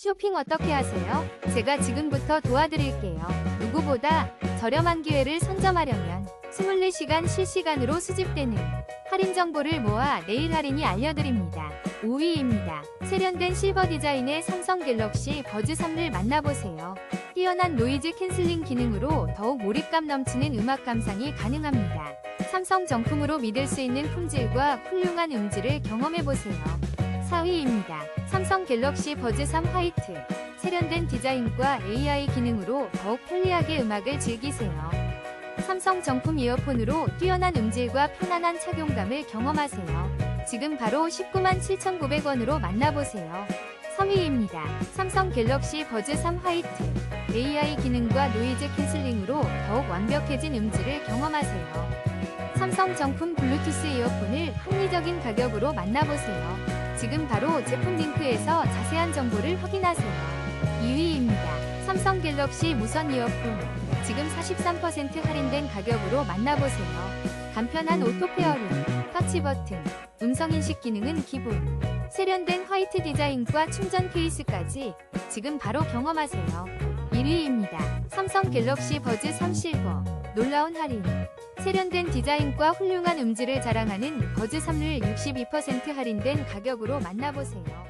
쇼핑 어떻게 하세요? 제가 지금부터 도와드릴게요. 누구보다 저렴한 기회를 선점하려면 24시간 실시간으로 수집되는 할인 정보를 모아 내일 할인이 알려드립니다. 5위입니다. 세련된 실버 디자인의 삼성 갤럭시 버즈 3를 만나보세요. 뛰어난 노이즈 캔슬링 기능으로 더욱 몰입감 넘치는 음악 감상이 가능합니다. 삼성 정품으로 믿을 수 있는 품질과 훌륭한 음질을 경험해보세요. 4위입니다. 삼성 갤럭시 버즈 3 화이트. 세련된 디자인과 AI 기능으로 더욱 편리하게 음악을 즐기세요. 삼성 정품 이어폰으로 뛰어난 음질과 편안한 착용감을 경험하세요. 지금 바로 19만 7,900원으로 만나보세요. 3위입니다. 삼성 갤럭시 버즈 3 화이트. AI 기능과 노이즈 캔슬링으로 더욱 완벽해진 음질을 경험하세요. 삼성 정품 블루투스 이어폰을 합리적인 가격으로 만나보세요. 지금 바로 제품 링크에서 자세한 정보를 확인하세요. 2위입니다. 삼성 갤럭시 무선 이어폰. 지금 43% 할인된 가격으로 만나보세요. 간편한 오토 페어링, 터치 버튼, 음성 인식 기능은 기본. 세련된 화이트 디자인과 충전 케이스까지 지금 바로 경험하세요. 1위입니다. 삼성 갤럭시 버즈 3 실버. 놀라운 할인. 세련된 디자인과 훌륭한 음질을 자랑하는 버즈 3를 62% 할인된 가격으로 만나보세요.